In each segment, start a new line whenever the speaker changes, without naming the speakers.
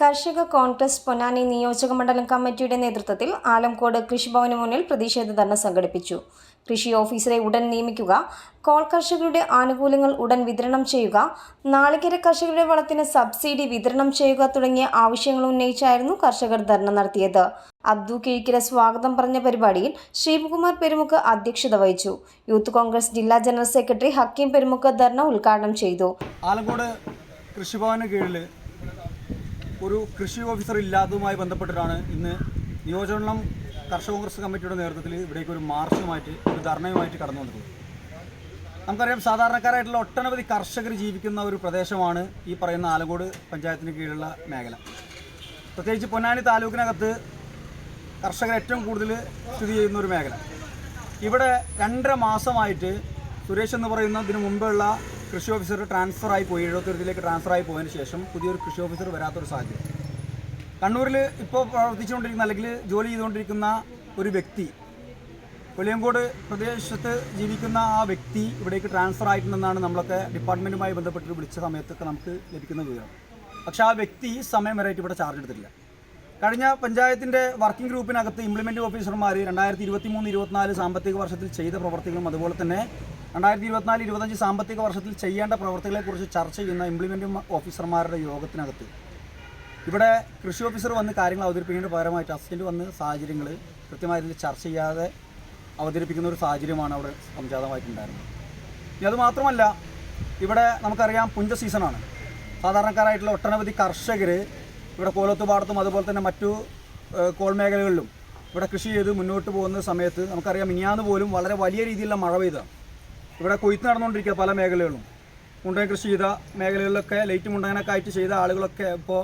കർഷക കോൺഗ്രസ് പൊന്നാനി നിയോജകമണ്ഡലം കമ്മിറ്റിയുടെ നേതൃത്വത്തിൽ ആലംകോട് കൃഷിഭവന് മുന്നിൽ പ്രതിഷേധ ധർണ സംഘടിപ്പിച്ചു. കൃഷി ഓഫീസറെ ഉടൻ നിയമിക്കുക കോൾ കർഷകരുടെ ആനുകൂല്യങ്ങൾ ഉടൻ വിതരണം ചെയ്യുക നാളികേര കർഷകരുടെ വളത്തിന് സബ്സിഡി വിതരണം ചെയ്യുക തുടങ്ങിയ ആവശ്യങ്ങൾ ഉന്നയിച്ചായിരുന്നു കർഷകർ ധർണ നടത്തിയത്. അബ്ദു കിഴിക്കര സ്വാഗതം പറഞ്ഞ പരിപാടിയിൽ ശ്രീകുമാർ പെരുമുക്ക് അധ്യക്ഷത വഹിച്ചു. യൂത്ത് കോൺഗ്രസ് ജില്ലാ ജനറൽ സെക്രട്ടറി ഹക്കീം പെരുമുക്ക് ധർണ ഉദ്ഘാടനം ചെയ്തു.
ആലങ്കോട് കൃഷിഭവന് കീഴിൽ ഒരു കൃഷി ഓഫീസർ ഇല്ലാത്തതുമായി ബന്ധപ്പെട്ടിട്ടാണ് ഇന്ന് നിയോജനം കർഷക കോൺഗ്രസ് കമ്മിറ്റിയുടെ നേതൃത്വത്തിൽ ഇവിടേക്ക് ഒരു മാർച്ചുമായിട്ട് ഒരു ധർണയുമായിട്ട് കടന്നു വന്നിട്ടുള്ളത്. നമുക്കറിയാം സാധാരണക്കാരായിട്ടുള്ള ഒട്ടനവധി കർഷകർ ജീവിക്കുന്ന ഒരു പ്രദേശമാണ് ഈ പറയുന്ന ആലങ്കോട് പഞ്ചായത്തിന് കീഴിലുള്ള മേഖല. പ്രത്യേകിച്ച് പൊന്നാനി താലൂക്കിനകത്ത് കർഷകർ ഏറ്റവും കൂടുതൽ സ്ഥിതി ചെയ്യുന്ന ഒരു മേഖല. ഇവിടെ രണ്ടര മാസമായിട്ട് സുരേഷ് എന്ന് പറയുന്ന ഇതിനു മുമ്പുള്ള കൃഷി ഓഫീസർ ട്രാൻസ്ഫർ ആയി പോയി എഴുപത്തിരത്തിലേക്ക് ട്രാൻസ്ഫർ ആയി പോയതിനു ശേഷം പുതിയൊരു കൃഷി ഓഫീസർ വരാത്തൊരു സാഹചര്യം. കണ്ണൂരിൽ ഇപ്പോൾ പ്രവർത്തിച്ചുകൊണ്ടിരിക്കുന്ന അല്ലെങ്കിൽ ജോലി ചെയ്തുകൊണ്ടിരിക്കുന്ന ഒരു വ്യക്തി വെളിയങ്കോട് പ്രദേശത്ത് ജീവിക്കുന്ന ആ വ്യക്തി ഇവിടേക്ക് ട്രാൻസ്ഫർ ആയിട്ടുണ്ടെന്നാണ് നമ്മളൊക്കെ ഡിപ്പാർട്ട്മെന്റുമായി ബന്ധപ്പെട്ട് വിളിച്ച സമയത്തൊക്കെ നമുക്ക് ലഭിക്കുന്ന വിവരം. പക്ഷേ ആ വ്യക്തി സമയം വരെയായിട്ട് ഇവിടെ ചാർജ് എടുത്തിട്ടില്ല. കഴിഞ്ഞ പഞ്ചായത്തിന്റെ വർക്കിംഗ് ഗ്രൂപ്പിനകത്ത് ഇംപ്ലിമെന്റ് ഓഫീസർമാർ രണ്ടായിരത്തി ഇരുപത്തി മൂന്ന് ഇരുപത്തിനാല് സാമ്പത്തിക വർഷത്തിൽ ചെയ്ത പ്രവർത്തികളും അതുപോലെ തന്നെ രണ്ടായിരത്തി ഇരുപത്തിനാല് ഇരുപത്തഞ്ച് സാമ്പത്തിക വർഷത്തിൽ ചെയ്യേണ്ട പ്രവർത്തികളെക്കുറിച്ച് ചർച്ച ചെയ്യുന്ന ഇംപ്ലിമെന്റ് ഓഫീസർമാരുടെ യോഗത്തിനകത്ത്. ഇവിടെ കൃഷി ഓഫീസർ വന്ന് കാര്യങ്ങൾ അവതരിപ്പിക്കേണ്ട പകരമായിട്ട് അസിസ്റ്റന്റ് വന്ന് സാഹചര്യങ്ങൾ കൃത്യമായ രീതിയിൽ ചർച്ച ചെയ്യാതെ അവതരിപ്പിക്കുന്ന ഒരു സാഹചര്യമാണ് അവിടെ സംജാതമായിട്ടുണ്ടായിരുന്നത്. ഇനി അത് മാത്രമല്ല ഇവിടെ നമുക്കറിയാം പുഞ്ച സീസണാണ് സാധാരണക്കാരായിട്ടുള്ള ഒട്ടനവധി കർഷകർ ഇവിടെ കോലത്തുപാടത്തും അതുപോലെ തന്നെ മറ്റു കോൾ മേഖലകളിലും ഇവിടെ കൃഷി ചെയ്ത് മുന്നോട്ട് പോകുന്ന സമയത്ത് നമുക്കറിയാം മിനിയാന്ന് പോലും വളരെ വലിയ രീതിയിലുള്ള മഴ പെയ്താണ് ഇവിടെ കൊയ്ത്ത് നടന്നുകൊണ്ടിരിക്കുക പല മേഖലകളിലും മുണ്ടൻ കൃഷി ചെയ്ത മേഖലകളിലൊക്കെ ലൈറ്റ് മുണ്ടനൊക്കെ ആയിട്ട് ചെയ്ത ആളുകളൊക്കെ ഇപ്പോൾ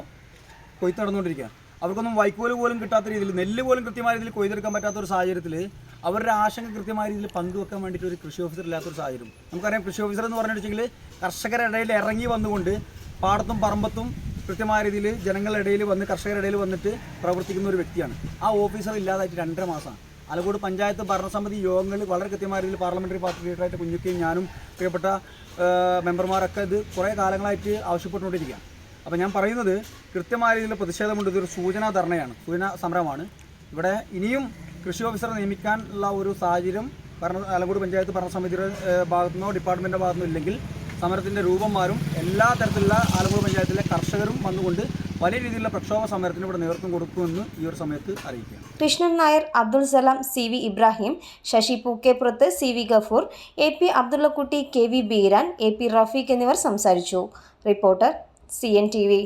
കൊയ്ത്ത് നടന്നുകൊണ്ടിരിക്കുക. അവർക്കൊന്നും വൈക്കോൽ പോലും കിട്ടാത്ത രീതിയിൽ നെല്ല് പോലും കൃത്യമായ രീതിയിൽ കൊയ്തെടുക്കാൻ പറ്റാത്ത ഒരു സാഹചര്യത്തിൽ അവരുടെ ആശങ്ക കൃത്യമായ രീതിയിൽ പങ്കുവെക്കാൻ വേണ്ടിയിട്ട് ഒരു കൃഷി ഓഫീസർ ഇല്ലാത്തൊരു സാഹചര്യം. നമുക്കറിയാം കൃഷി ഓഫീസർ എന്ന് പറഞ്ഞിട്ടുണ്ടെങ്കിൽ കർഷകരുടെ ഇടയിൽ ഇറങ്ങി വന്നുകൊണ്ട് പാടത്തും പറമ്പത്തും കൃത്യമായ രീതിയിൽ ജനങ്ങളുടെ ഇടയിൽ വന്ന് കർഷകരുടെ ഇടയിൽ വന്നിട്ട് പ്രവർത്തിക്കുന്ന ഒരു വ്യക്തിയാണ്. ആ ഓഫീസർ ഇല്ലാതായിട്ട് രണ്ടര മാസമാണ്. ആലക്കോട് പഞ്ചായത്ത് ഭരണസമിതി യോഗങ്ങളിൽ വളരെ കൃത്യമായ രീതിയിൽ പാർലമെന്ററി പാർട്ടി ലീഡറായിട്ട് കുഞ്ഞുക്കയും ഞാനും പ്രിയപ്പെട്ട മെമ്പർമാരൊക്കെ ഇത് കുറേ കാലങ്ങളായിട്ട് ആവശ്യപ്പെട്ടുകൊണ്ടിരിക്കുകയാണ്. അപ്പോൾ ഞാൻ പറയുന്നത് കൃത്യമായ രീതിയിൽ പ്രതിഷേധമുണ്ട്. ഇതൊരു സൂചനാ ധർണയാണ്. സൂചനാ സമരമാണ്. ഇവിടെ ഇനിയും കൃഷി ഓഫീസറെ നിയമിക്കാനുള്ള ഒരു സാഹചര്യം ഭരണ ആലങ്കോട് പഞ്ചായത്ത് ഭരണസമിതിയുടെ ഭാഗത്തുനിന്നോ ഡിപ്പാർട്ട്മെന്റിന്റെ ഭാഗത്തുനിന്നോ ഇല്ലെങ്കിൽ സമരത്തിന്റെ രൂപം മാറും എല്ലാ തരത്തിലുള്ള ആലങ്കോട് പഞ്ചായത്തിലെ കർഷകരും വന്നുകൊണ്ട് പല രീതിയിലുള്ള പ്രക്ഷോഭ സമരത്തിന് ഇവിടെ നേതൃത്വം കൊടുക്കുമെന്ന് ഈ ഒരു സമയത്ത് അറിയിക്കുകയാണ്.
Krishnan Nair Abdul Salam C V Ibrahim Sasi Pookkeppurath C V Gafoor A P Abdullakutty K V Beeran A P Rafeeq എന്നിവർ സംസാരിച്ചു. Reporter C N T V.